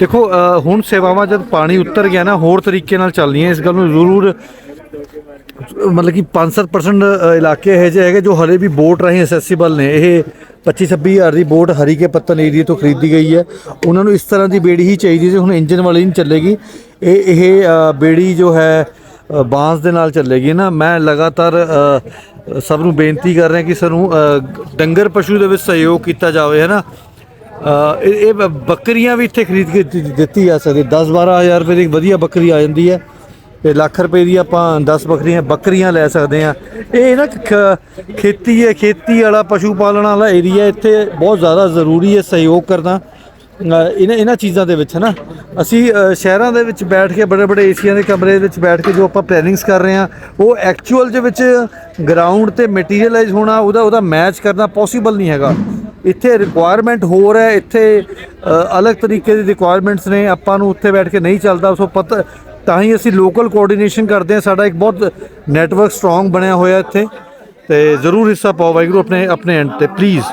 ਦੇਖੋ ਹੁਣ ਸੇਵਾਵਾਂ ਜਦ ਪਾਣੀ ਉੱਤਰ ਗਿਆ ਨਾ, ਹੋਰ ਤਰੀਕੇ ਨਾਲ ਚੱਲਣੀਆਂ ਇਸ ਗੱਲ ਨੂੰ ਜ਼ਰੂਰ, ਮਤਲਬ ਕਿ 5-7% ਇਲਾਕੇ ਇਹੋ ਜਿਹੇ ਹੈਗੇ ਜੋ ਹਲੇ ਵੀ ਬੋਟ ਰਾਹੀਂ ਐਸੈਸਿਬਲ ਨੇ। ਇਹ 25-26 ਹਜ਼ਾਰ ਦੀ ਬੋਟ ਹਰੀ ਕੇ ਪੱਤਨ ਏਰੀਆ ਤੋਂ ਖਰੀਦੀ ਗਈ ਹੈ। ਉਹਨਾਂ ਨੂੰ ਇਸ ਤਰ੍ਹਾਂ ਦੀ ਬੇੜੀ ਹੀ ਚਾਹੀਦੀ ਸੀ, ਹੁਣ ਇੰਜਨ ਵਾਲੀ ਨਹੀਂ ਚੱਲੇਗੀ। ਇਹ ਇਹ ਬੇੜੀ ਜੋ ਹੈ ਬਾਂਸ ਦੇ ਨਾਲ ਚੱਲੇਗੀ ਨਾ। ਮੈਂ ਲਗਾਤਾਰ ਸਭ ਨੂੰ ਬੇਨਤੀ ਕਰ ਰਿਹਾ ਕਿ ਸਾਨੂੰ ਡੰਗਰ ਪਸ਼ੂ ਦੇ ਵਿੱਚ ਸਹਿਯੋਗ ਕੀਤਾ ਜਾਵੇ, ਹੈ ਨਾ? ਇਹ ਇਹ ਬ- ਬੱਕਰੀਆਂ ਵੀ ਇੱਥੇ ਖਰੀਦ ਕੇ ਦਿੱਤੀ- ਦਿੱਤੀ ਜਾ ਸਕਦੀ 10-12000 ਰੁਪਏ ਦੀ ਇੱਕ ਵਧੀਆ ਬੱਕਰੀ ਆ ਜਾਂਦੀ ਹੈ ਤੇ ਲੱਖ ਰੁਪਏ ਦੀ ਆਪਾਂ 10 ਬੱਕਰੀਆਂ ਬੱਕਰੀਆਂ ਲੈ ਸਕਦੇ ਆ ਇਹ ਨਾ ਖ- ਖੇਤੀ ਹੈ ਖੇਤੀ ਵਾਲਾ ਪਸ਼ੂ ਪਾਲਣ ਵਾਲਾ ਏਰੀਆ ਇੱਥੇ ਬਹੁਤ ਜ਼ਿਆਦਾ ਜ਼ਰੂਰੀ ਹੈ ਸਹਿਯੋਗ ਕਰਨਾ। ਅ, ਇਹਨਾਂ ਇਹਨਾਂ ਚੀਜ਼ਾਂ ਦੇ ਵਿੱਚ ਹੈ ਨਾ। ਅਸੀਂ ਅ, ਸ਼ਹਿਰਾਂ ਦੇ ਵਿੱਚ ਬੈਠ ਕੇ ਬੜੇ ਬੜੇ ਏਸੀਆਂ ਦੇ ਕਮਰੇ ਦੇ ਵਿੱਚ ਬੈਠ ਕੇ ਜੋ ਆਪਾਂ ਪਲੈਨਿੰਗਸ ਕਰ ਰਹੇ ਆ ਉਹ ਐਕਚੁਅਲ ਦੇ ਵਿੱਚ ਗਰਾਊਂਡ ਤੇ ਮਟੀਰੀਅਲਾਈਜ਼ ਹੋਣਾ ਉਹਦਾ ਉਹਦਾ ਮੈਚ ਕਰਨਾ ਪੋਸੀਬਲ ਨਹੀਂ ਹੈਗਾ। ਇੱਥੇ ਰਿਕੁਆਇਰਮੈਂਟ ਹੋਰ ਹੈ, ਇੱਥੇ ਅਲੱਗ ਤਰੀਕੇ ਦੀ ਰਿਕੁਆਇਰਮੈਂਟਸ ਨੇ, ਆਪਾਂ ਨੂੰ ਉੱਥੇ ਬੈਠ ਕੇ ਨਹੀਂ ਚੱਲਦਾ, ਸੋ ਪਤਾ, ਤਾਂ ਹੀ ਅਸੀਂ ਲੋਕਲ ਕੋਆਰਡੀਨੇਸ਼ਨ ਕਰਦੇ ਹਾਂ, ਸਾਡਾ ਇੱਕ ਬਹੁਤ ਨੈਟਵਰਕ ਸਟਰੋਂਗ ਬਣਿਆ ਹੋਇਆ ਇੱਥੇ, ਤੇ ਜ਼ਰੂਰ ਹਿੱਸਾ ਪਾਓ ਵਾਹਿਗੁਰੂ ਆਪਣੇ ਆਪਣੇ ਐਂਡ ਤੇ ਪਲੀਜ਼